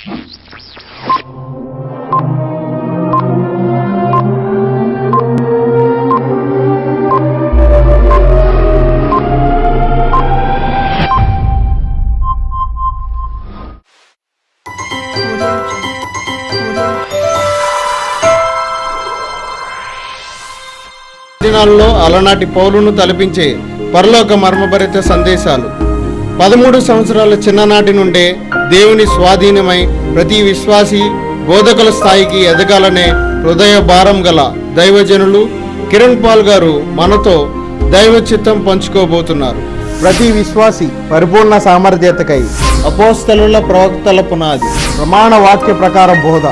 దినాల్లో అలనాటి పౌలును తలపించే పరలోక మర్మభరిత సందేశాలు. పదమూడు సంవత్సరాల చిన్ననాటి నుండే దేవుని స్వాధీనమై ప్రతి విశ్వాసి బోధకుల స్థాయికి ఎదగాలనే హృదయ భారం గల దైవజనులు కిరణ్ పాల్ గారు మనతో దైవ చిత్తం పంచుకోబోతున్నారు. ప్రతి విశ్వాసి పరిపూర్ణ సామర్థ్యతకై అపోస్తలుల ప్రవక్తల పునాది ప్రమాణ వాక్య ప్రకార బోధ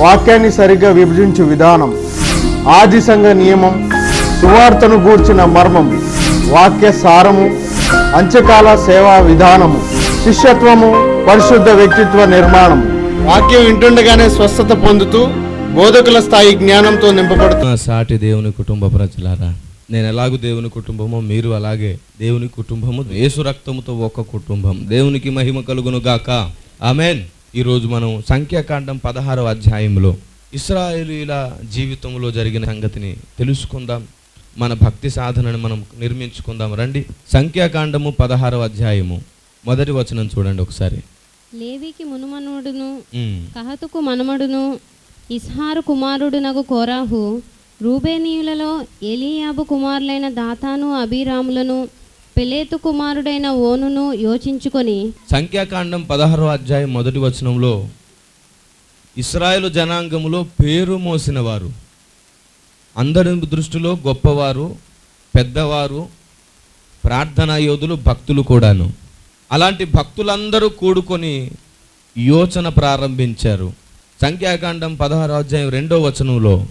వాక్యాన్ని సరిగ్గా విభజించు విధానం ఆది సంఘ నియమం సువార్తను గూర్చిన మర్మం వాక్య సారము అంత్యకాల సేవా విధానము శిష్యత్వము పరిశుద్ధ వ్యక్తిత్వ నిర్మాణము వాక్యం వింటుండగానే స్వస్థత పొందుతూ బోధకుల స్థాయి జ్ఞానంతో నింపబడుతూ నా సాటి దేవుని కుటుంబ ప్రజలారా నేను ఎలాగూ దేవుని కుటుంబమో మీరు అలాగే దేవుని కుటుంబము యేసు రక్తముతో ఒక కుటుంబం. దేవునికి మహిమ కలుగును గాక. ఆమెన్. ఈరోజు మనం సంఖ్యాకాండం పదహారవ అధ్యాయంలో ఇస్రాయేలీల జీవితంలో జరిగిన సంగతిని తెలుసుకుందాం. మన భక్తి సాధనను మనం నిర్మించుకుందాం. రండి. సంఖ్యాకాండము పదహారవ అధ్యాయము. మొదటి వచనం చూడండి ఒకసారి. లేవికి మునుమనుడును. కహతుకు మనమడును ఇస్హారు కుమారుడునగు కోరాహు రూబేనీయులలో ఎలియాబు కుమారులైన దాతాను అభిరాములను పెలేతు కుమారుడైన ఓనును యోచించుకొని సంఖ్యాకాండం పదహారో అధ్యాయం మొదటి వచనంలో ఇస్రాయేలు జనాంగములో పేరు మోసిన వారు అందరి దృష్టిలో గొప్పవారు పెద్దవారు ప్రార్థనా యోధులు భక్తులు కూడాను అలాంటి భక్తులందరూ కూడుకొని యోచన ప్రారంభించారు. సంఖ్యాకాండం పదహారో అధ్యాయం రెండో వచనంలో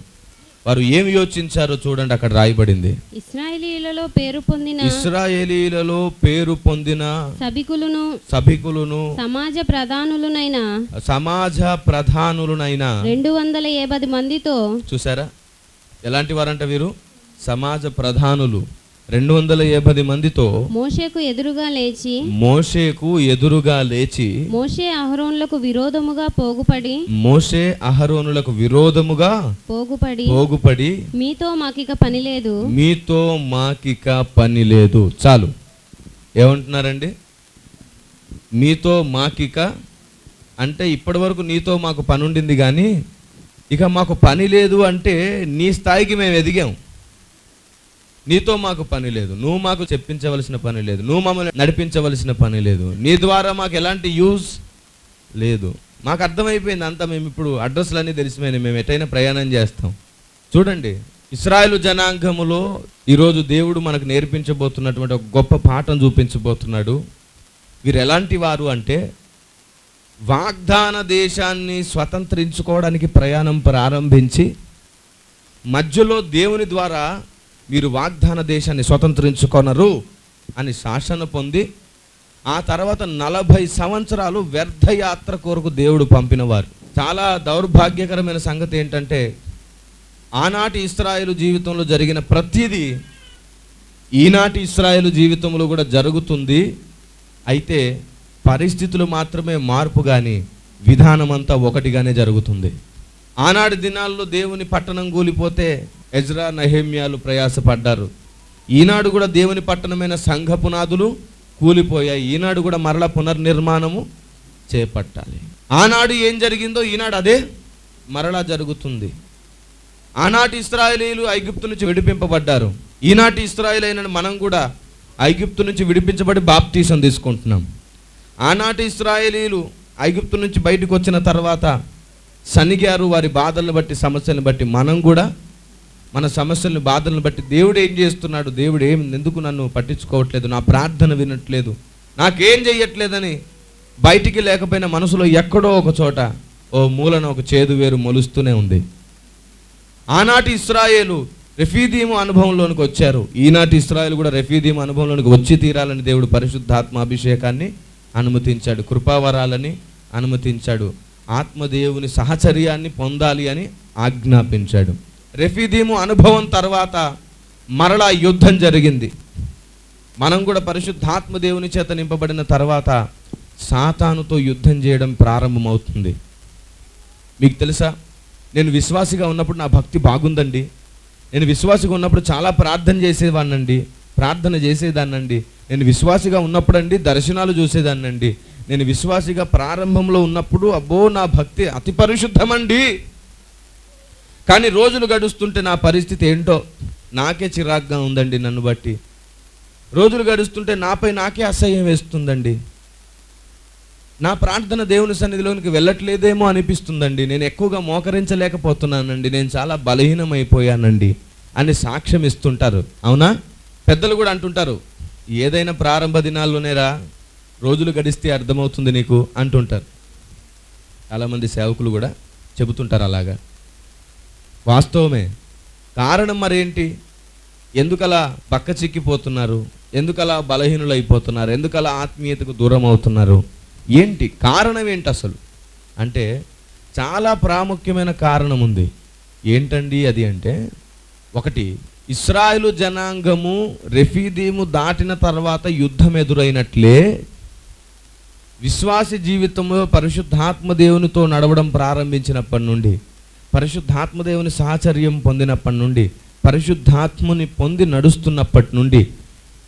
వారు ఏమి యోచించారో చూడండి అక్కడ రాయబడింది. ఇస్రాయేలీలలో పేరు పొందిన ఇస్రాయేలీలలో పేరు పొందిన సభికులను సభికులను సమాజ ప్రధానులనైన సమాజ ప్రధానులనైన రెండు వందల మందితో చూసారా? ఎలాంటి వారంట వీరు? సమాజ ప్రధానులు. రెండు వందల యాభై మందితో మోషేకు ఎదురుగా లేచి మోషేకు ఎదురుగా లేచి మోషే అహరోన్లకు విరోధముగా పోగుపడి మోషే అహరోనులకు విరోధముగా పోగుపడి పోగుపడి మీతో మాకిక పని లేదు. మీతో మాకిక పని లేదు. చాలు. ఏమంటున్నారండి? మీతో మాకిక అంటే ఇప్పటి వరకు నీతో మాకు పని ఉండింది కానీ ఇక మాకు పని లేదు అంటే నీ స్థాయికి మేము ఎదిగాం. నీతో మాకు పని లేదు. నువ్వు మాకు చెప్పించవలసిన పని లేదు. నువ్వు మమ్మల్ని నడిపించవలసిన పని లేదు. నీ ద్వారా మాకు ఎలాంటి యూజ్ లేదు. మాకు అర్థమైపోయింది అంతా. మేము ఇప్పుడు అడ్రస్లన్నీ తెలిసిపోయినాయి. మేము ఎటైనా ప్రయాణం చేస్తాం. చూడండి ఇస్రాయలు జనాంగములో ఈరోజు దేవుడు మనకు నేర్పించబోతున్నటువంటి ఒక గొప్ప పాఠం చూపించబోతున్నాడు. వీరు ఎలాంటి వారు అంటే వాగ్దాన దేశాన్ని స్వతంత్రించుకోవడానికి ప్రయాణం ప్రారంభించి మధ్యలో దేవుని ద్వారా వీరు వాగ్దాన దేశాన్ని స్వతంత్రించుకొనరు అని శాసన పొంది ఆ తర్వాత నలభై సంవత్సరాలు వ్యర్థయాత్ర కొరకు దేవుడు పంపినవారు. చాలా దౌర్భాగ్యకరమైన సంగతి ఏంటంటే ఆనాటి ఇస్రాయేలు జీవితంలో జరిగిన ప్రతిదీ ఈనాటి ఇస్రాయేలు జీవితంలో కూడా జరుగుతుంది. అయితే పరిస్థితులు మాత్రమే మార్పు కానీ విధానం అంతా ఒకటిగానే జరుగుతుంది. ఆనాటి దినాల్లో దేవుని పట్టణం కూలిపోతే ఎజ్రా నహేమ్యాలు ప్రయాసపడ్డారు. ఈనాడు కూడా దేవుని పట్టణమైన సంఘ పునాదులు కూలిపోయాయి. ఈనాడు కూడా మరల పునర్నిర్మాణము చేపట్టాలి. ఆనాడు ఏం జరిగిందో ఈనాడు అదే మరలా జరుగుతుంది. ఆనాటి ఇస్రాయలీలు ఐగుప్తు నుంచి విడిపింపబడ్డారు. ఈనాటి ఇస్రాయేల్ అయిన మనం కూడా ఐగుప్తు నుంచి విడిపించబడి బాప్తీసం తీసుకుంటున్నాం. ఆనాటి ఇస్రాయలీలు ఐగుప్తు నుంచి బయటకు వచ్చిన తర్వాత సనిగారు వారి బాధలను బట్టి సమస్యలను బట్టి మనం కూడా మన సమస్యలను బాధలను బట్టి దేవుడు ఏం చేస్తున్నాడు? దేవుడు ఏం ఎందుకు నన్ను పట్టించుకోవట్లేదు? నా ప్రార్థన వినట్లేదు. నాకేం చెయ్యట్లేదని బయటికి లేకపోయినా మనసులో ఎక్కడో ఒక చోట ఓ మూలన ఒక చేదు వేరు మొలుస్తూనే ఉంది. ఆనాటి ఇస్రాయేలు రెఫీదీము అనుభవంలోనికి వచ్చారు. ఈనాటి ఇస్రాయలు కూడా రెఫీదీము అనుభవంలోనికి వచ్చి తీరాలని దేవుడు పరిశుద్ధాత్మ అభిషేకాన్ని అనుమతించాడు. కృపావరాలని అనుమతించాడు. ఆత్మదేవుని సహచర్యాన్ని పొందాలి అని ఆజ్ఞాపించాడు. రెఫీదీము అనుభవం తర్వాత మరలా యుద్ధం జరిగింది. మనం కూడా పరిశుద్ధాత్మ దేవుని చేత నింపబడిన తర్వాత సాతానుతో యుద్ధం చేయడం ప్రారంభమవుతుంది. మీకు తెలుసా? నేను విశ్వాసిగా ఉన్నప్పుడు నా భక్తి బాగుందండి. నేను విశ్వాసిగా ఉన్నప్పుడు చాలా ప్రార్థన చేసేవాడినండి ప్రార్థన చేసేదాన్నండి. నేను విశ్వాసిగా ఉన్నప్పుడండి దర్శనాలు చూసేదాన్నండి. నేను విశ్వాసిగా ప్రారంభంలో ఉన్నప్పుడు అబ్బో నా భక్తి అతి పరిశుద్ధమండి. కానీ రోజులు గడుస్తుంటే నా పరిస్థితి ఏంటో నాకే చిరాగ్గా ఉందండి నన్ను బట్టి. రోజులు గడుస్తుంటే నాపై నాకే అసహ్యం వేస్తుందండి. నా ప్రార్థన దేవుని సన్నిధిలోనికి వెళ్ళట్లేదేమో అనిపిస్తుందండి. నేను ఎక్కువగా మోకరించలేకపోతున్నానండి. నేను చాలా బలహీనమైపోయానండి అని సాక్ష్యం ఇస్తుంటారు. అవునా? పెద్దలు కూడా అంటుంటారు ఏదైనా ప్రారంభ దినాల్లోనేరా రోజులు గడిస్తే అర్థమవుతుంది నీకు అంటుంటారు. చాలామంది సేవకులు కూడా చెబుతుంటారు అలాగా. వాస్తవమే. కారణం మరేంటి? ఎందుకలా పక్క చిక్కిపోతున్నారు? ఎందుకలా బలహీనులు అయిపోతున్నారు ఎందుకలా ఆత్మీయతకు దూరం అవుతున్నారు ఏంటి? కారణం ఏంటి అసలు? అంటే చాలా ప్రాముఖ్యమైన కారణం ఉంది. ఏంటండి అది అంటే ఒకటి ఇస్రాయలు జనాంగము రెఫీదీము దాటిన తర్వాత యుద్ధం ఎదురైనట్లే విశ్వాస జీవితంలో పరిశుద్ధాత్మ దేవునితో నడవడం ప్రారంభించినప్పటి నుండి పరిశుద్ధాత్మదేవుని సాహచర్యం పొందినప్పటి నుండి పరిశుద్ధాత్మని పొంది నడుస్తున్నప్పటి నుండి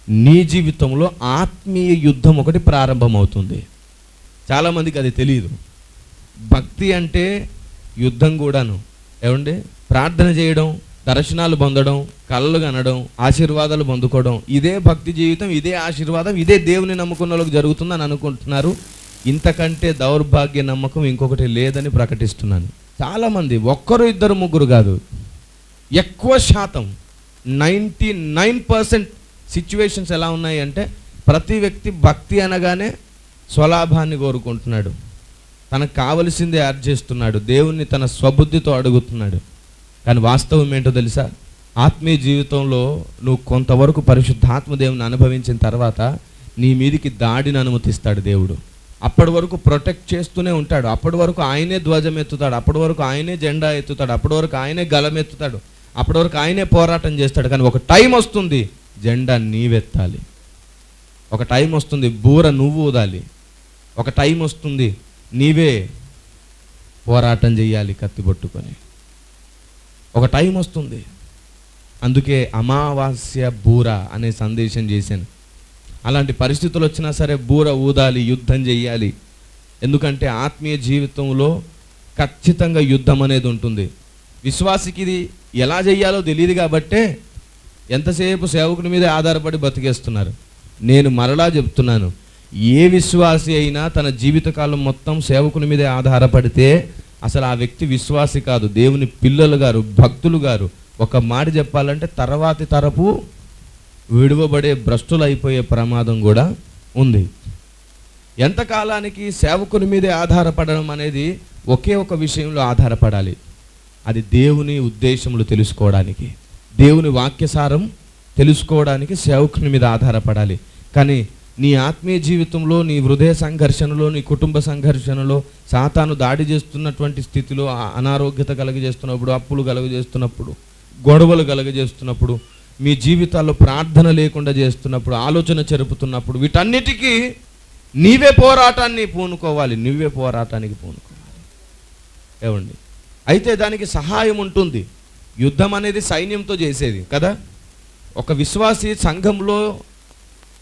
నీ జీవితంలో ఆత్మీయ యుద్ధం ఒకటి ప్రారంభమవుతుంది. చాలామందికి అది తెలియదు భక్తి అంటే యుద్ధం కూడాను. ఏమండి? ప్రార్థన చేయడం దర్శనాలు పొందడం కళ్ళు కనడం ఆశీర్వాదాలు పొందుకోవడం. ఇదే భక్తి జీవితం ఇదే ఆశీర్వాదం ఇదే దేవుని నమ్ముకున్న వాళ్ళకి జరుగుతుందని అనుకుంటున్నారు. ఇంతకంటే దౌర్భాగ్య నమ్మకం ఇంకొకటి లేదని ప్రకటిస్తున్నాను. చాలామంది ఒక్కరు ఇద్దరు ముగ్గురు కాదు. ఎక్కువ శాతం నైంటీ నైన్ పర్సెంట్ సిచ్యువేషన్స్ ఎలా ఉన్నాయి అంటే ప్రతి వ్యక్తి భక్తి అనగానే స్వలాభాన్ని కోరుకుంటున్నాడు. తనకు కావలసిందే అర్జిస్తున్నాడు దేవుణ్ణి తన స్వబుద్ధితో అడుగుతున్నాడు. కానీ వాస్తవం ఏంటో తెలుసా? ఆత్మీయ జీవితంలో నువ్వు కొంతవరకు పరిశుద్ధాత్మ దేవుని అనుభవించిన తర్వాత నీ మీదికి దాడిని అనుమతిస్తాడు దేవుడు. అప్పటి వరకు ప్రొటెక్ట్ చేస్తూనే ఉంటాడు. అప్పటి వరకు ఆయనే ధ్వజం ఎత్తుతాడు. అప్పటి వరకు ఆయనే జెండా ఎత్తుతాడు. అప్పటి వరకు ఆయనే గలం ఎత్తుతాడు. అప్పటి వరకు ఆయనే పోరాటం చేస్తాడు. కానీ ఒక టైం వస్తుంది జెండా నీవెత్తాలి. ఒక టైం వస్తుంది బూర నువ్వు ఊదాలి. ఒక టైం వస్తుంది నీవే పోరాటం చేయాలి కత్తి పట్టుకొని. ఒక టైం వస్తుంది. అందుకే అమావాస్య బూర అనే సందేశం చేశాను. అలాంటి పరిస్థితులు వచ్చినా సరే బూర ఊదాలి యుద్ధం చేయాలి ఎందుకంటే ఆత్మీయ జీవితంలో ఖచ్చితంగా యుద్ధం అనేది ఉంటుంది. విశ్వాసికి ఇది ఎలా చేయాలో తెలియదు కాబట్టే ఎంతసేపు సేవకుని మీద ఆధారపడి బతికేస్తున్నారు. నేను మరలా చెప్తున్నాను ఏ విశ్వాసి అయినా తన జీవితకాలం మొత్తం సేవకుని మీదే ఆధారపడితే అసలు ఆ వ్యక్తి విశ్వాసి కాదు. దేవుని పిల్లలు గారు భక్తులు గారు ఒక మాట చెప్పాలంటే తర్వాతి తరపు విడువబడే భ్రష్టులైపోయే ప్రమాదం కూడా ఉంది. ఎంతకాలానికి సేవకుని మీదే ఆధారపడడం అనేది ఒకే ఒక విషయంలో ఆధారపడాలి. అది దేవుని ఉద్దేశములు తెలుసుకోవడానికి దేవుని వాక్యసారం తెలుసుకోవడానికి సేవకుని మీద ఆధారపడాలి. కానీ నీ ఆత్మీయ జీవితంలో నీ హృదయ సంఘర్షణలో నీ కుటుంబ సంఘర్షణలో సాతాను దాడి చేస్తున్నటువంటి స్థితిలో అనారోగ్యత కలుగజేస్తున్నప్పుడు అప్పులు కలుగజేస్తున్నప్పుడు గొడవలు కలుగజేస్తున్నప్పుడు మీ జీవితాల్లో ప్రార్థన లేకుండా చేస్తున్నప్పుడు ఆలోచన జరుపుతున్నప్పుడు వీటన్నిటికీ నీవే పోరాటాన్ని పూనుకోవాలి నువ్వే పోరాటానికి పూనుకోవాలి. ఏమండి? అయితే దానికి సహాయం ఉంటుంది. యుద్ధం అనేది సైన్యంతో చేసేది కదా? ఒక విశ్వాసి సంఘంలో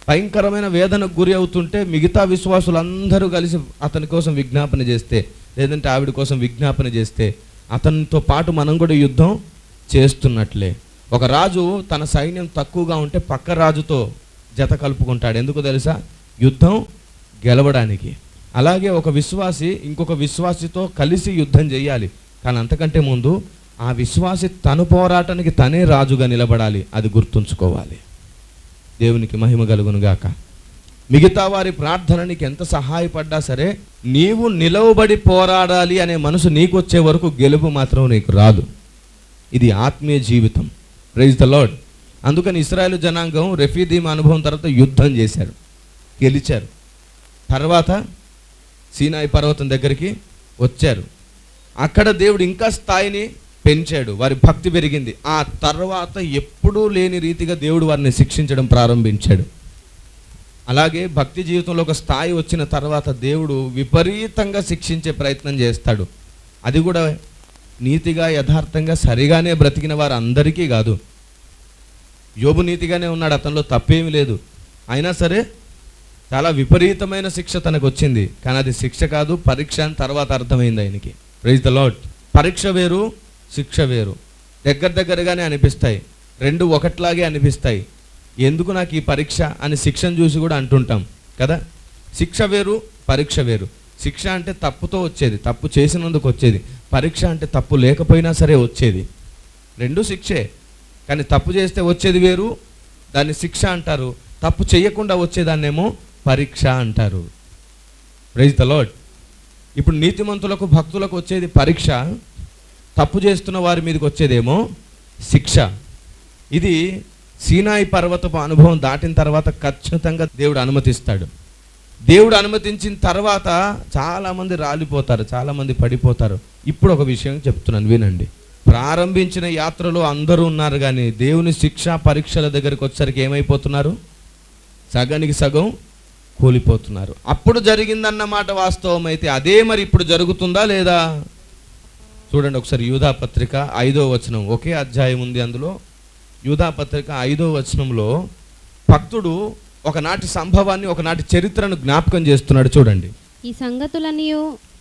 భయంకరమైన వేదనకు గురి అవుతుంటే మిగతా విశ్వాసులందరూ కలిసి అతని కోసం విజ్ఞాపన చేస్తే లేదంటే ఆవిడ కోసం విజ్ఞాపన చేస్తే అతనితో పాటు మనం కూడా యుద్ధం చేస్తున్నట్లే. ఒక రాజు తన సైన్యం తక్కువగా ఉంటే పక్క రాజుతో జత కలుపుకుంటాడు. ఎందుకు తెలుసా? యుద్ధం గెలవడానికి. అలాగే ఒక విశ్వాసి ఇంకొక విశ్వాసితో కలిసి యుద్ధం చేయాలి. కానీ అంతకంటే ముందు ఆ విశ్వాసి తను పోరాటానికి తనే రాజుగా నిలబడాలి. అది గుర్తుంచుకోవాలి. దేవునికి మహిమ కలుగునుగాక మిగతా వారి ప్రార్థన నీకు ఎంత సహాయపడ్డా సరే నీవు నిలవబడి పోరాడాలి అనే మనసు నీకు వచ్చే వరకు గెలుపు మాత్రం నీకు రాదు. ఇది ఆత్మీయ జీవితం. ప్రైజ్ ద లార్డ్ అందుకని ఇస్రాయేల్ జనాంగం రెఫీదీమ్ అనుభవం తర్వాత యుద్ధం చేశారు. గెలిచారు. తర్వాత సీనాయి పర్వతం దగ్గరికి వచ్చారు. అక్కడ దేవుడు ఇంకా స్థాయిని పెంచాడు. వారి భక్తి పెరిగింది. ఆ తర్వాత ఎప్పుడూ లేని రీతిగా దేవుడు వారిని శిక్షించడం ప్రారంభించాడు. అలాగే భక్తి జీవితంలో ఒక స్థాయి వచ్చిన తర్వాత దేవుడు విపరీతంగా శిక్షించే ప్రయత్నం చేస్తాడు. అది కూడా నీతిగా యథార్థంగా సరిగానే బ్రతికిన వారు అందరికీ కాదు. యోబు నీతిగానే ఉన్నాడు అతనిలో తప్పేమీ లేదు. అయినా సరే చాలా విపరీతమైన శిక్ష తనకు వచ్చింది కానీ అది శిక్ష కాదు పరీక్ష అని తర్వాత అర్థమైంది ఆయనకి. ప్రైజ్ ద లాడ్ పరీక్ష వేరు శిక్ష వేరు. దగ్గర దగ్గరగానే అనిపిస్తాయి. రెండు ఒకట్లాగే అనిపిస్తాయి. ఎందుకు నాకు ఈ పరీక్ష అని శిక్షను చూసి కూడా అంటుంటాం కదా? శిక్ష వేరు పరీక్ష వేరు. శిక్ష అంటే తప్పుతో వచ్చేది తప్పు చేసినందుకు వచ్చేది. పరీక్ష అంటే తప్పు లేకపోయినా సరే వచ్చేది. రెండు శిక్షే. కానీ తప్పు చేస్తే వచ్చేది వేరు దాన్ని శిక్ష అంటారు. తప్పు చేయకుండా వచ్చేదాన్నేమో పరీక్ష అంటారు. ప్రైజ్ ద లాడ్ ఇప్పుడు నీతిమంతులకు భక్తులకు వచ్చేది పరీక్ష. తప్పు చేస్తున్న వారి మీదకి వచ్చేదేమో శిక్ష. ఇది సీనాయి పర్వతపు అనుభవం దాటిన తర్వాత ఖచ్చితంగా దేవుడు అనుమతిస్తాడు. దేవుడు అనుమతించిన తర్వాత చాలామంది రాలిపోతారు చాలామంది పడిపోతారు. ఇప్పుడు ఒక విషయం చెప్తున్నాను వినండి. ప్రారంభించిన యాత్రలో అందరూ ఉన్నారు కానీ దేవుని శిక్ష పరీక్షల దగ్గరికి వచ్చేసరికి ఏమైపోతున్నారు? సగానికి సగం కూలిపోతున్నారు. అప్పుడు జరిగిందన్నమాట వాస్తవం అయితే అదే మరి ఇప్పుడు జరుగుతుందా లేదా? చూడండి ఒకసారి యూధా పత్రిక ఐదో వచనం. ఒకే అధ్యాయం ఉంది అందులో. యూధా పత్రిక ఐదో వచనంలో భక్తుడు ఒకనాటి సంభవాన్ని ఒకనాటి చరిత్రను జ్ఞాపకం చేస్తున్నాడు చూడండి. ఈ సంగతులన్నీ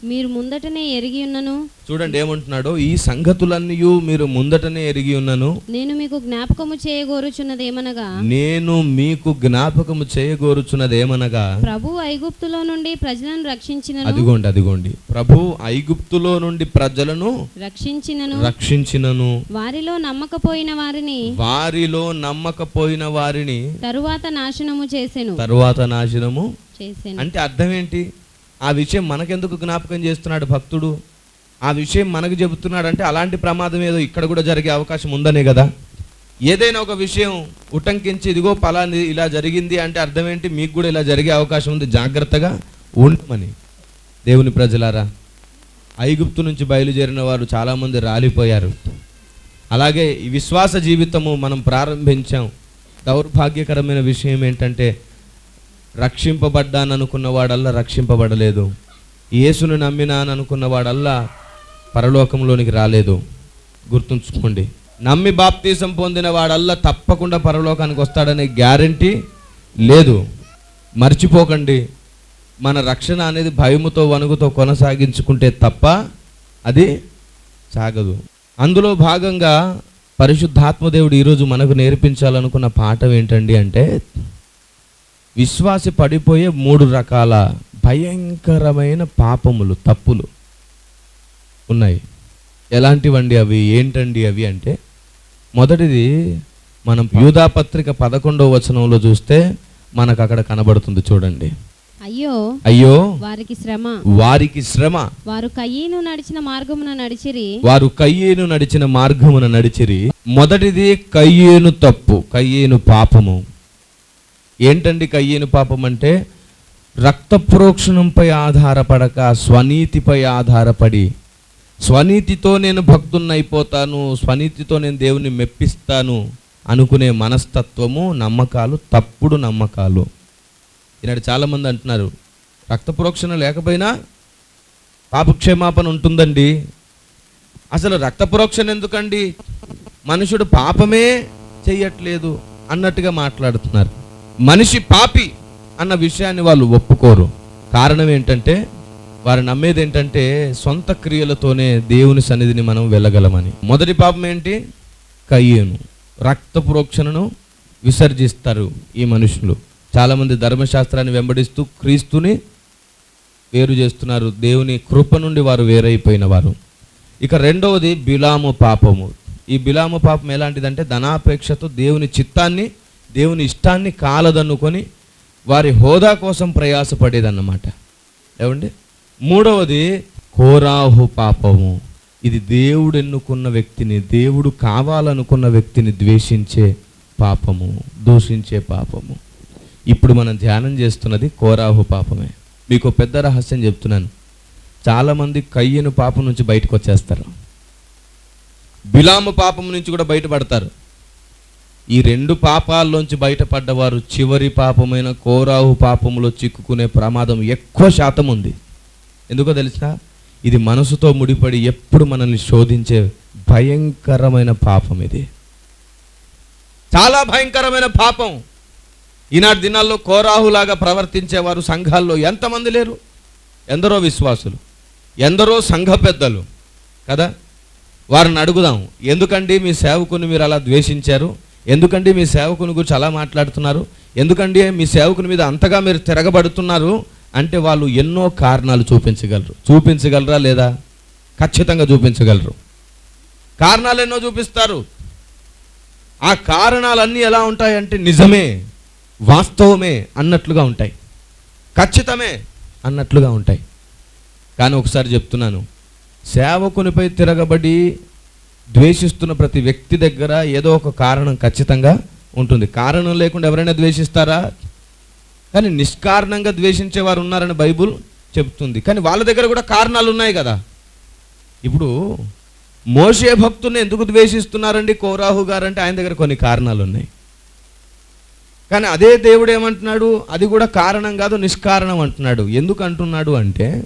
మీరు ముందటనే ఎరిగి ఉన్నను. చూడండి ఏమంటున్నాడో ఈ సంగతులన్నీ మీరు ముందటనే ఎరిగి ఉన్నాను. నేను మీకు జ్ఞాపకము చేయగోరుచున్నదేమనగా నేను మీకు జ్ఞాపకము చేయగోరుచున్నది ఏమనగా ప్రభు ఐగుప్తులో నుండి ప్రజలను రక్షించినను. అదిగోండి అదిగోండి. ప్రభు ఐగుప్తులో నుండి ప్రజలను రక్షించినను. రక్షించినను. వారిలో నమ్మకపోయిన వారిని. వారిలో నమ్మకపోయిన వారిని తరువాత నాశనము చేసెను. తరువాత నాశనము చేసెను. అంటే అర్థం ఏంటి? ఆ విషయం మనకెందుకు జ్ఞాపకం చేస్తున్నాడు భక్తుడు? ఆ విషయం మనకు చెబుతున్నాడు అంటే అలాంటి ప్రమాదం ఏదో ఇక్కడ కూడా జరిగే అవకాశం ఉందనే కదా? ఏదైనా ఒక విషయం ఉటంకించి ఇదిగో పలాని ఇలా జరిగింది అంటే అర్థం ఏంటి? మీకు కూడా ఇలా జరిగే అవకాశం ఉంది. జాగ్రత్తగా ఉండమని. దేవుని ప్రజలారా ఐగుప్తు నుంచి బయలుదేరిన వారు చాలామంది రాలిపోయారు. అలాగే ఈ విశ్వాస జీవితము మనం ప్రారంభించాం. దౌర్భాగ్యకరమైన విషయం ఏంటంటే రక్షింపబడ్డాననుకున్న వాడల్లా రక్షింపబడలేదు. యేసును నమ్మినాననుకున్న వాడల్లా పరలోకంలోనికి రాలేదు. గుర్తుంచుకోండి. నమ్మి బాప్తీసం పొందిన వాడల్లా తప్పకుండా పరలోకానికి వస్తాడనే గ్యారంటీ లేదు. మర్చిపోకండి. మన రక్షణ అనేది భయముతో వణుకుతో కొనసాగించుకుంటే తప్ప అది సాగదు. అందులో భాగంగా పరిశుద్ధాత్మదేవుడు ఈరోజు మనకు నేర్పించాలనుకున్న పాఠం ఏంటండి అంటే విశ్వాసి పడిపోయే మూడు రకాల భయంకరమైన పాపములు తప్పులు ఉన్నాయి. ఎలాంటివండి అవి? ఏంటండి అవి అంటే మొదటిది మనం యూధాపత్రిక పదకొండవ వచనంలో చూస్తే మనకు అక్కడ కనబడుతుంది చూడండి. అయ్యో అయ్యో వారికి శ్రమ. వారికి శ్రమ. వారు కయ్యను నడిచిన మార్గమున నడిచిరి. వారు కయ్యేను నడిచిన మార్గమున నడిచిరి. మొదటిది కయ్యేను తప్పు కయ్యేను పాపము. ఏంటండి కయ్యేను పాపం అంటే రక్త ప్రోక్షణంపై ఆధారపడక స్వనీతిపై ఆధారపడి స్వనీతితో నేను భక్తున్నైపోతాను స్వనీతితో నేను దేవుని మెప్పిస్తాను అనుకునే మనస్తత్వము నమ్మకాలు తప్పుడు నమ్మకాలు. ఈనాడు చాలామంది అంటున్నారు రక్త ప్రోక్షణ లేకపోయినా పాపక్షేమాపణ ఉంటుందండి. అసలు రక్త ప్రోక్షణ ఎందుకండి? మనుషుడు పాపమే చెయ్యట్లేదు అన్నట్టుగా మాట్లాడుతున్నారు. మనిషి పాపి అన్న విషయాన్ని వాళ్ళు ఒప్పుకోరు. కారణం ఏంటంటే వారు నమ్మేది ఏంటంటే సొంత క్రియలతోనే దేవుని సన్నిధిని మనం వెళ్ళగలమని. మొదటి పాపం ఏంటి? కయ్యేను. రక్త ప్రోక్షణను విసర్జిస్తారు ఈ మనుషులు. చాలామంది ధర్మశాస్త్రాన్ని వెంబడిస్తూ క్రీస్తుని వేరు చేస్తున్నారు. దేవుని కృప నుండి వారు వేరైపోయిన వారు. ఇక రెండవది బిలాము పాపము. ఈ బిలాము పాపం ఎలాంటిదంటే ధనాపేక్షతో దేవుని చిత్తాన్ని దేవుని ఇష్టాన్ని కాలదన్నుకొని వారి హోదా కోసం ప్రయాసపడేదన్నమాట. ఏమండి? మూడవది కోరాహు పాపము. ఇది దేవుడు ఎన్నుకున్న వ్యక్తిని దేవుడు కావాలనుకున్న వ్యక్తిని ద్వేషించే పాపము దూషించే పాపము. ఇప్పుడు మనం ధ్యానం చేస్తున్నది కోరాహు పాపమే. మీకు పెద్ద రహస్యం చెప్తున్నాను. చాలామంది కయ్యను పాపం నుంచి బయటకు వచ్చేస్తారు బిలాము పాపం నుంచి కూడా బయటపడతారు. ఈ రెండు పాపాల్లోంచి బయటపడ్డవారు చివరి పాపమైన కోరాహు పాపంలో చిక్కుకునే ప్రమాదం ఎక్కువ శాతం ఉంది. ఎందుకో తెలుసా? ఇది మనసుతో ముడిపడి ఎప్పుడు మనల్ని శోధించే భయంకరమైన పాపం ఇది. చాలా భయంకరమైన పాపం. ఈనాటి దినాల్లో కోరాహులాగా ప్రవర్తించేవారు సంఘాల్లో ఎంతమంది లేరు? ఎందరో విశ్వాసులు ఎందరో సంఘ పెద్దలు కదా? వారిని అడుగుదాం ఎందుకండి మీ సేవకుని మీరు అలా ద్వేషించారు? ఎందుకండి మీ సేవకుని గురించి అలా మాట్లాడుతున్నారు? ఎందుకండి మీ సేవకుని మీద అంతగా మీరు తిరగబడుతున్నారు? అంటే వాళ్ళు ఎన్నో కారణాలు చూపించగలరు. చూపించగలరా లేదా? ఖచ్చితంగా చూపించగలరు. కారణాలు ఎన్నో చూపిస్తారు. ఆ కారణాలన్నీ ఎలా ఉంటాయంటే నిజమే వాస్తవమే అన్నట్లుగా ఉంటాయి. ఖచ్చితమే అన్నట్లుగా ఉంటాయి. కానీ ఒకసారి చెప్తున్నాను. సేవకునిపై తిరగబడి ద్వేషిస్తున్న ప్రతి వ్యక్తి దగ్గర ఏదో ఒక కారణం ఖచ్చితంగా ఉంటుంది. కారణం లేకుండా ఎవరైనా ద్వేషిస్తారా? కానీ నిష్కారణంగా ద్వేషించేవారు ఉన్నారని బైబుల్ చెప్తుంది కానీ వాళ్ళ దగ్గర కూడా కారణాలు ఉన్నాయి కదా. ఇప్పుడు మోషే భక్తుని ఎందుకు ద్వేషిస్తున్నారండి? కోరాహు గారంటే ఆయన దగ్గర కొన్ని కారణాలు ఉన్నాయి. కానీ అదే దేవుడు ఏమంటున్నాడు? అది కూడా కారణం కాదు నిష్కారణం అంటున్నాడు. ఎందుకు అంటున్నాడు అంటే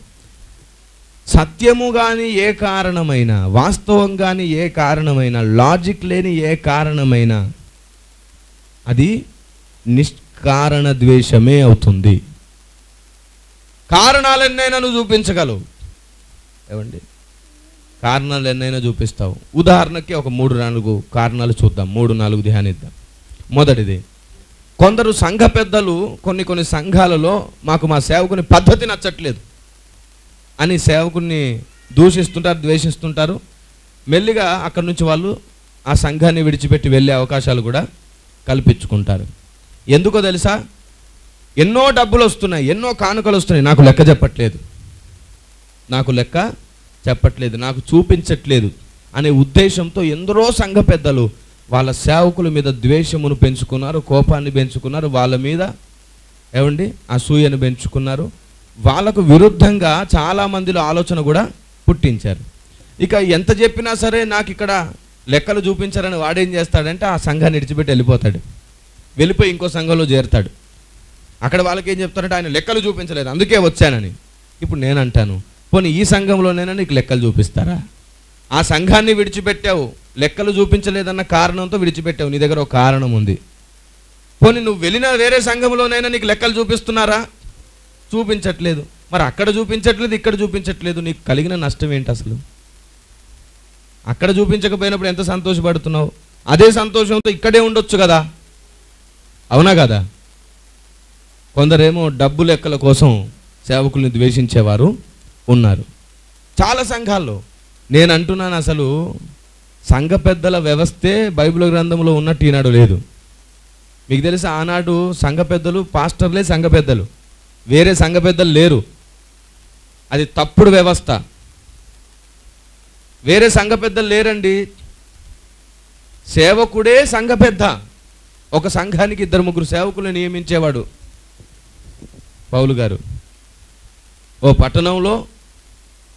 సత్యము కానీ ఏ కారణమైనా వాస్తవం కానీ ఏ కారణమైనా లాజిక్ లేని ఏ కారణమైనా అది నిష్కారణ ద్వేషమే అవుతుంది. కారణాలు ఎన్నైనా నువ్వు చూపించగలవు. ఏమండి? కారణాలు ఎన్నైనా చూపిస్తావు. ఉదాహరణకి ఒక మూడు నాలుగు కారణాలు చూద్దాం. మూడు నాలుగు ధ్యానిద్దాం. మొదటిది కొందరు సంఘ పెద్దలు కొన్ని కొన్ని సంఘాలలో మాకు మా సేవకుని పద్ధతి నచ్చట్లేదు. అని సేవకుని దూషిస్తుంటారు ద్వేషిస్తుంటారు. మెల్లిగా అక్కడి నుంచి వాళ్ళు ఆ సంఘాన్ని విడిచిపెట్టి వెళ్ళే అవకాశాలు కూడా కల్పించుకుంటారు. ఎందుకో తెలుసా? ఎన్నో డబ్బులు వస్తున్నాయి ఎన్నో కానుకలు వస్తున్నాయి. నాకు లెక్క చెప్పట్లేదు. నాకు లెక్క చెప్పట్లేదు నాకు చూపించట్లేదు అనే ఉద్దేశంతో ఎందరో సంఘ పెద్దలు వాళ్ళ సేవకుల మీద ద్వేషమును పెంచుకున్నారు కోపాన్ని పెంచుకున్నారు. వాళ్ళ మీద ఏమండి? అసూయను పెంచుకున్నారు. వాళ్ళకు విరుద్ధంగా చాలా మందిలో ఆలోచన కూడా పుట్టించారు. ఇక ఎంత చెప్పినా సరే నాకు ఇక్కడ లెక్కలు చూపించారని వాడేం చేస్తాడంటే ఆ సంఘాన్ని విడిచిపెట్టి వెళ్ళిపోతాడు. వెళ్ళిపోయి ఇంకో సంఘంలో చేరుతాడు. అక్కడ వాళ్ళకి ఏం చెప్తారంటే ఆయన లెక్కలు చూపించలేదు అందుకే వచ్చానని. ఇప్పుడు నేను అంటాను పోనీ ఈ సంఘంలోనైనా నీకు లెక్కలు చూపిస్తారా? ఆ సంఘాన్ని విడిచిపెట్టావు లెక్కలు చూపించలేదన్న కారణంతో విడిచిపెట్టావు నీ దగ్గర ఒక కారణం ఉంది. పోనీ నువ్వు వెళ్ళిన వేరే సంఘంలోనైనా నీకు లెక్కలు చూపిస్తున్నారా? చూపించట్లేదు. మరి అక్కడ చూపించట్లేదు ఇక్కడ చూపించట్లేదు. నీకు కలిగిన నష్టం ఏంటి అసలు? అక్కడ చూపించకపోయినప్పుడు ఎంత సంతోషపడుతున్నావు? అదే సంతోషంతో ఇక్కడే ఉండొచ్చు కదా? అవునా కదా? కొందరేమో డబ్బు లెక్కల కోసం సేవకుల్ని ద్వేషించేవారు ఉన్నారు. చాలా సంఘాల్లో నేను అంటున్నాను అసలు సంఘ పెద్దల వ్యవస్థే బైబిల్ గ్రంథంలో ఉన్నట్టు ఈనాడు లేదు. మీకు తెలిసి ఆనాడు సంఘ పెద్దలు పాస్టర్లే సంఘ పెద్దలు. వేరే సంఘ పెద్దలు లేరు. అది తప్పుడు వ్యవస్థ. వేరే సంఘ పెద్దలు లేరండి. సేవకుడే సంఘ పెద్ద. ఒక సంఘానికి ఇద్దరు ముగ్గురు సేవకులు నియమించేవాడు పౌలు గారు. ఓ పట్టణంలో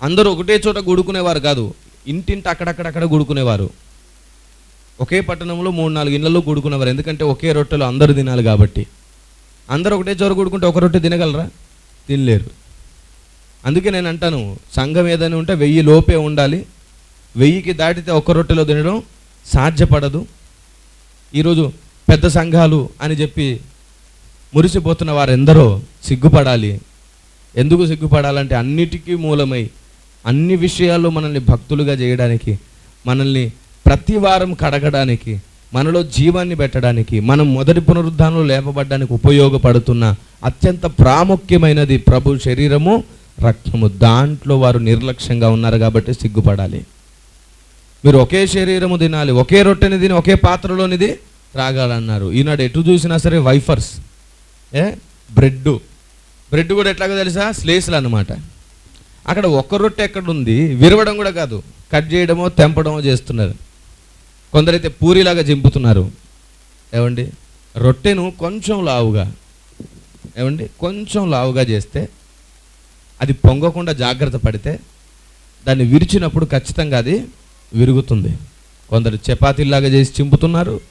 అందరూ ఒకటే చోట గుడుకునేవారు కాదు. ఇంటింటి అక్కడక్కడక్కడ గుడుకునేవారు. ఒకే పట్టణంలో మూడు నాలుగు ఇళ్ళలో కూడుకునేవారు ఎందుకంటే ఒకే రొట్టెలు అందరూ తినాలి కాబట్టి. అందరూ ఒకటే చోరు కూడుకుంటే ఒక రొట్టె తినగలరా? తినలేరు. అందుకే నేను అంటాను సంఘం ఏదైనా ఉంటే వెయ్యి లోపే ఉండాలి. వెయ్యికి దాటితే ఒక్క రొట్టెలో తినడం సాధ్యపడదు. ఈరోజు పెద్ద సంఘాలు అని చెప్పి మురిసిపోతున్న వారెందరో సిగ్గుపడాలి. ఎందుకు సిగ్గుపడాలంటే అన్నిటికీ మూలమై అన్ని విషయాల్లో మనల్ని భక్తులుగా చేయడానికి మనల్ని ప్రతి వారం కడగడానికి మనలో జీవాన్ని పెట్టడానికి మనం మొదటి పునరుద్ధానం లేపబడ్డానికి ఉపయోగపడుతున్న అత్యంత ప్రాముఖ్యమైనది ప్రభు శరీరము రక్తము. దాంట్లో వారు నిర్లక్ష్యంగా ఉన్నారు కాబట్టి సిగ్గుపడాలి. మీరు ఒకే శరీరము తినాలి ఒకే రొట్టెని తిని ఒకే పాత్రలోనిది త్రాగాలన్నారు. ఈనాడు ఎటు చూసినా సరే వైఫర్స్ ఏ? బ్రెడ్ బ్రెడ్ కూడా ఎట్లాగో తెలుసా? స్లేస్లు అనమాట అక్కడ ఒక్క రొట్టె ఎక్కడ ఉంది విరవడం కూడా కాదు. కట్ చేయడమో తెంపడమో చేస్తున్నారు. కొందరైతే పూరిలాగా చింపుతున్నారు ఏమండి? రొట్టెను కొంచెం లావుగా. ఏమండి? కొంచెం లావుగా చేస్తే అది పొంగకుండా జాగ్రత్త పడితే దాన్ని విరిచినప్పుడు ఖచ్చితంగా అది విరుగుతుంది. కొందరు చపాతీలాగా చేసి చింపుతున్నారు.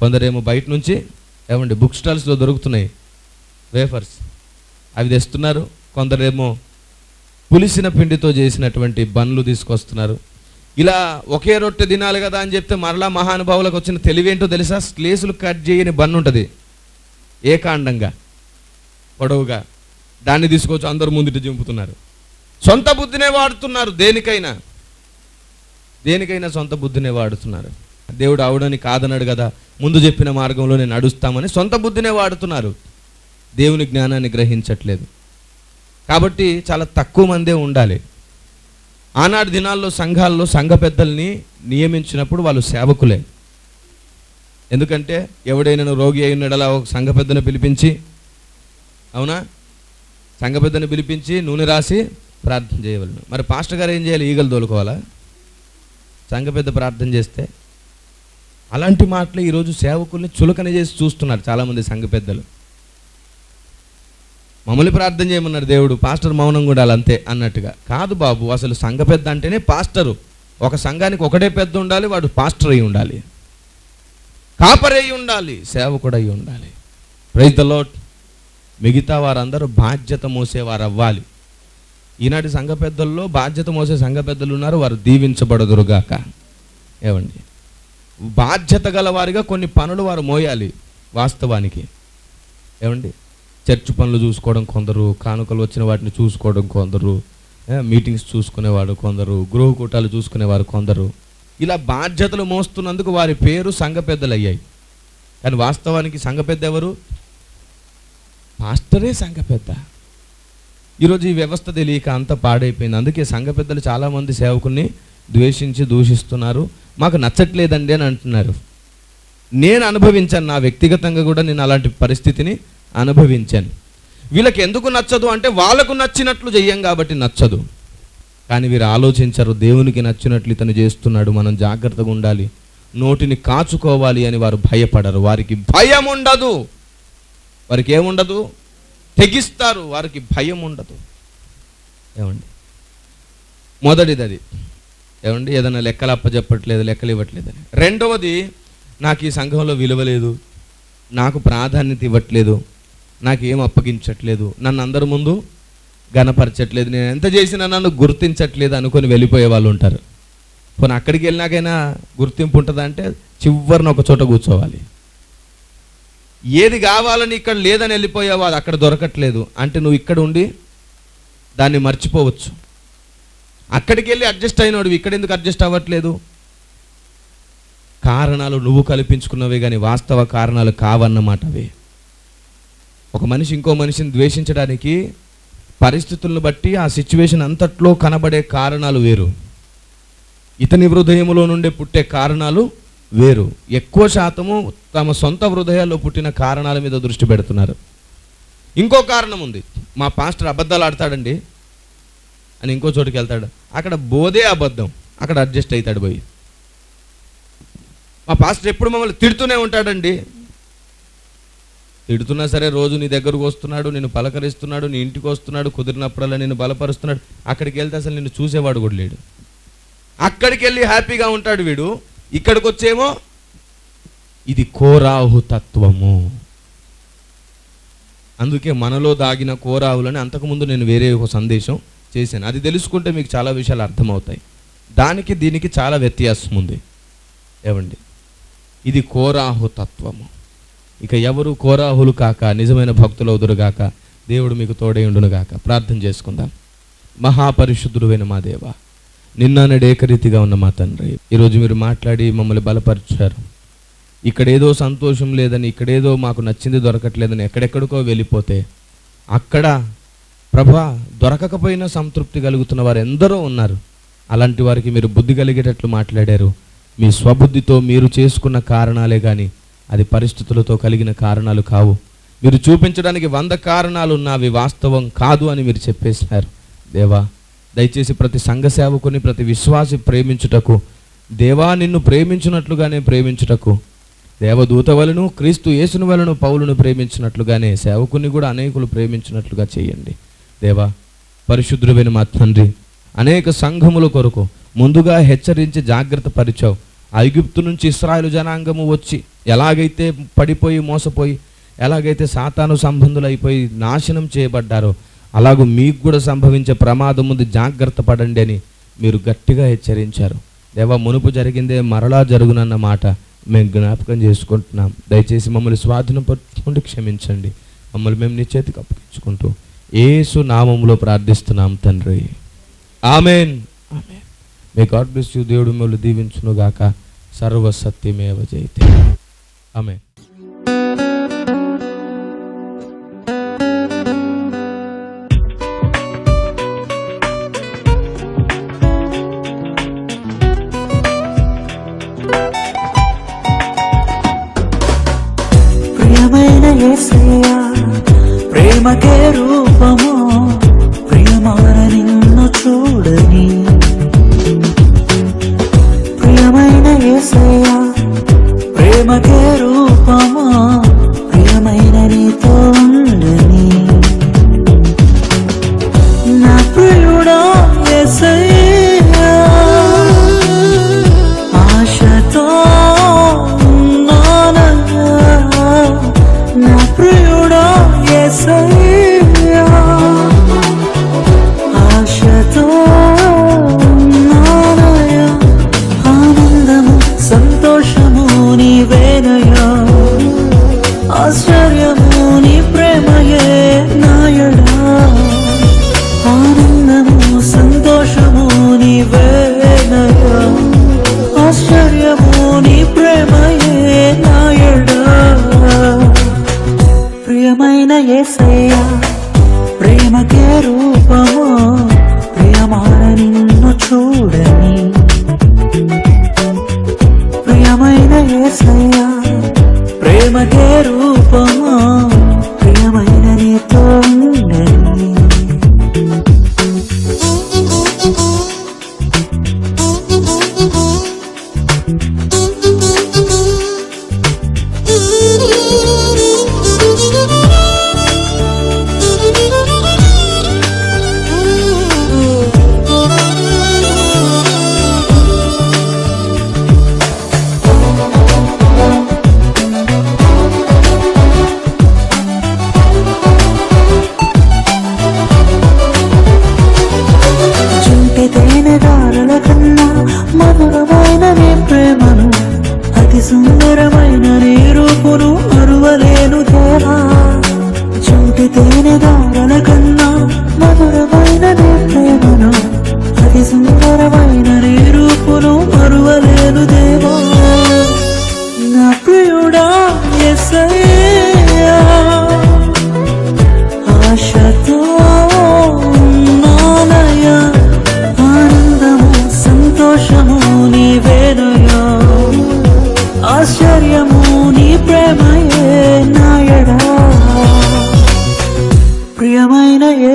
కొందరేమో బయట నుంచి ఏమండి? బుక్ స్టాల్స్లో దొరుకుతున్నాయి. వేఫర్స్. అవి తెస్తున్నారు. కొందరేమో పులిసిన పిండితో చేసినటువంటి బండ్లు తీసుకొస్తున్నారు. ఇలా ఒకే రొట్టె తినాలి కదా అని చెప్తే మరలా మహానుభావులకు వచ్చిన తెలివేంటో తెలుసా? స్లేసులు కట్ చేయని బన్ను ఉంటుంది. ఏకాండంగా పొడవుగా. దాన్ని తీసుకొచ్చి అందరు ముందుట చింపుతున్నారు. సొంత బుద్ధినే వాడుతున్నారు దేనికైనా. దేనికైనా సొంత బుద్ధినే వాడుతున్నారు. దేవుడు అవడని కాదన్నాడు కదా ముందు చెప్పిన మార్గంలో నేను నడుస్తామని సొంత బుద్ధినే వాడుతున్నారు. దేవుని జ్ఞానాన్ని గ్రహించట్లేదు. కాబట్టి చాలా తక్కువ మందే ఉండాలి. ఆనాటి దినాల్లో సంఘాల్లో సంఘ పెద్దల్ని నియమించినప్పుడు వాళ్ళు సేవకులే. ఎందుకంటే ఎవడైనా రోగి అయినడలా ఒక సంఘ పెద్దను పిలిపించి అవునా? సంఘ పెద్దను పిలిపించి నూనె రాసి ప్రార్థన చేయవలను. మరి పాస్టర్ గారు ఏం చేయాలి? ఈగలు తోలుకోవాలా? సంఘ పెద్ద ప్రార్థన చేస్తే. అలాంటి మాటలు ఈరోజు సేవకుల్ని చులకన చేసి చూస్తున్నారు చాలామంది సంఘ పెద్దలు. మమ్మల్ని ప్రార్థన చేయమన్నాడు దేవుడు పాస్టర్ మౌనం కూడా అంతే అన్నట్టుగా. కాదు బాబు అసలు సంఘ పెద్ద అంటేనే పాస్టరు. ఒక సంఘానికి ఒకటే పెద్ద ఉండాలి వాడు పాస్టర్ అయి ఉండాలి. కాపరయ్యి అయి ఉండాలి సేవకుడు అయి ఉండాలి. రైతులో మిగతా వారందరూ బాధ్యత మోసేవారు అవ్వాలి. ఈనాటి సంఘ పెద్దల్లో బాధ్యత మోసే సంఘ పెద్దలు ఉన్నారు వారు దీవించబడదురుగాక ఏమండి? బాధ్యత గల వారిగా కొన్ని పనులు వారు మోయాలి వాస్తవానికి. ఏమండి? చర్చ్ పనులు చూసుకోవడం కొందరు కానుకలు వచ్చిన వాటిని చూసుకోవడం కొందరు మీటింగ్స్ చూసుకునేవాడు కొందరు గృహ కూటాలు చూసుకునేవారు కొందరు. ఇలా బాధ్యతలు మోస్తున్నందుకు వారి పేరు సంఘ పెద్దలు అయ్యాయి కానీ వాస్తవానికి సంఘ పెద్ద ఎవరు? పాస్టరే సంఘ పెద్ద. ఈరోజు ఈ వ్యవస్థ తెలియక అంత పాడైపోయింది. అందుకే సంఘ పెద్దలు చాలామంది సేవకుల్ని ద్వేషించి దూషిస్తున్నారు. మాకు నచ్చట్లేదండి అని అంటున్నారు. నేను అనుభవించాను. నా వ్యక్తిగతంగా కూడా నేను అలాంటి పరిస్థితిని అనుభవించాను. వీళ్ళకి ఎందుకు నచ్చదు అంటే వాళ్ళకు నచ్చినట్లు చెయ్యం కాబట్టి నచ్చదు. కానీ వీరు ఆలోచించరు దేవునికి నచ్చినట్లు ఇతను చేస్తున్నాడు మనం జాగ్రత్తగా ఉండాలి. నోటిని కాచుకోవాలి అని వారు భయపడరు. వారికి భయం ఉండదు. వారికి ఏముండదు? తెగిస్తారు. వారికి భయం ఉండదు. ఏమండి? మొదటిది అది ఏమండి? ఏదైనా లెక్కలు అప్పచెప్పట్లేదు లెక్కలు ఇవ్వట్లేదని రెండవది నాకు ఈ సంఘంలో విలువ లేదు. నాకు ప్రాధాన్యత ఇవ్వట్లేదు. నాకు ఏం అప్పగించట్లేదు. నన్ను అందరి ముందు గనపరచట్లేదు నేను ఎంత చేసినా నన్ను గుర్తించట్లేదు అనుకొని వెళ్ళిపోయే వాళ్ళు ఉంటారు. పోనీ అక్కడికి వెళ్ళినాకైనా గుర్తింపు ఉంటుందా అంటే చివరిన ఒక చోట కూర్చోవాలి. ఏది కావాలని ఇక్కడ లేదని వెళ్ళిపోయావో అది అక్కడ దొరకట్లేదు. అంటే నువ్వు ఇక్కడ ఉండి దాన్ని మర్చిపోవచ్చు. అక్కడికి వెళ్ళి అడ్జస్ట్ అయినోడు ఇక్కడ ఎందుకు అడ్జస్ట్ అవ్వట్లేదు? కారణాలు నువ్వు కల్పించుకున్నవే కానీ వాస్తవ కారణాలు కావన్నమాట అవి ఒక మనిషి ఇంకో మనిషిని ద్వేషించడానికి పరిస్థితులను బట్టి ఆ సిచ్యువేషన్ అంతట్లో కనబడే కారణాలు వేరు. ఇతని హృదయంలో నుండి పుట్టే కారణాలు వేరు. ఎక్కువ శాతము తమ సొంత హృదయాల్లో పుట్టిన కారణాల మీద దృష్టి పెడుతున్నారు. ఇంకో కారణం ఉంది. మా పాస్టర్ అబద్ధాలు ఆడతాడండి అని ఇంకో చోటుకి వెళ్తాడు. అక్కడ బోధే అబద్ధం. అక్కడ అడ్జస్ట్ అవుతాడు పోయి. మా పాస్టర్ ఎప్పుడు మమ్మల్ని తిడుతూనే ఉంటాడండి. తిడుతున్నా సరే రోజు నీ దగ్గరకు వస్తున్నాడు నేను పలకరిస్తున్నాడు నీ ఇంటికి వస్తున్నాడు కుదిరినప్పుడల్లా నేను బలపరుస్తున్నాడు. అక్కడికి వెళ్తే అసలు నిన్ను చూసేవాడు కూడా లేడు. అక్కడికి వెళ్ళి హ్యాపీగా ఉంటాడు వీడు. ఇక్కడికి వచ్చేమో? ఇది కోరాహు తత్వము. అందుకే మనలో దాగిన కోరాహులని అంతకుముందు నేను వేరే ఒక సందేశం చేశాను. అది తెలుసుకుంటే మీకు చాలా విషయాలు అర్థమవుతాయి. దానికి దీనికి చాలా వ్యత్యాసం ఉంది. ఏమండి? ఇది కోరాహు తత్వము. ఇక ఎవరు కోరాహులు కాక నిజమైన భక్తులు అవుదురుగాక దేవుడు మీకు తోడేయుండును ఉండునుగాక ప్రార్థన చేసుకుందాం. మహాపరిశుద్ధుడువైన మా దేవ నిన్న నేడు ఏకరీతిగా ఉన్న మా తండ్రి ఈరోజు మీరు మాట్లాడి మమ్మల్ని బలపరిచారు. ఇక్కడేదో సంతోషం లేదని ఇక్కడేదో మాకు నచ్చింది దొరకట్లేదని ఎక్కడెక్కడికో వెళ్ళిపోతే అక్కడ ప్రభా దొరకకపోయినా సంతృప్తి కలుగుతున్న వారు ఎందరో ఉన్నారు. అలాంటి వారికి మీరు బుద్ధి కలిగేటట్లు మాట్లాడారు. మీ స్వబుద్ధితో మీరు చేసుకున్న కారణాలే కానీ అది పరిస్థితులతో కలిగిన కారణాలు కావు. మీరు చూపించడానికి వంద కారణాలు ఉన్నవి వాస్తవం కాదు అని మీరు చెప్పేసినారు. దేవా దయచేసి ప్రతి సంఘ సేవకుని ప్రతి విశ్వాసి ప్రేమించుటకు దేవా నిన్ను ప్రేమించినట్లుగానే ప్రేమించుటకు దేవదూత వలను క్రీస్తు యేసుని వలను పౌలను ప్రేమించినట్లుగానే సేవకుని కూడా అనేకులు ప్రేమించినట్లుగా చేయండి. దేవా పరిశుద్ధుడైన మా తండ్రి అనేక సంఘముల కొరకు ముందుగా హెచ్చరించి జాగ్రత్త పరిచావు. ఐగుప్తు నుంచి ఇస్రాయలు జనాంగము వచ్చి ఎలాగైతే పడిపోయి మోసపోయి ఎలాగైతే సాతాను సంబంధులు అయిపోయి నాశనం చేయబడ్డారో అలాగూ మీకు కూడా సంభవించే ప్రమాదం ముందు జాగ్రత్త పడండి అని మీరు గట్టిగా హెచ్చరించారు. దేవా మునుపు జరిగిందే మరలా జరుగునన్న మాట మేము జ్ఞాపకం చేసుకుంటున్నాం. దయచేసి మమ్మల్ని స్వాధీనం పట్టుకుంటూ క్షమించండి. మమ్మల్ని మేము నీ చేతికి అప్పగించుకుంటూ ఏసు నామంలో ప్రార్థిస్తున్నాం తండ్రి. Amen. Amen. May God bless you దేవుడు మిమ్మల్ని దీవించునుగాక. సర్వసత్యమేవ సర్వ సత్యమేవ జయతే. ఆమెన్ సంతోషము నీవేనయ్యా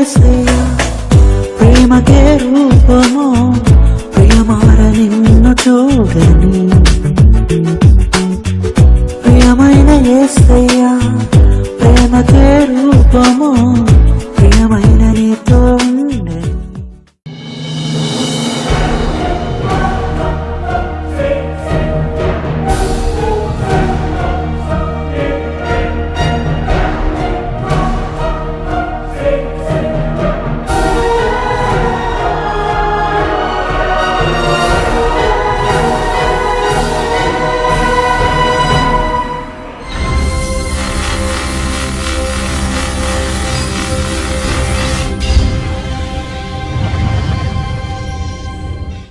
ఏసయ్యా ప్రేమకే రూపము ప్రియమార నిన్ను చూడని. ప్రియమైన ఏసయ్యా ప్రేమకే రూపము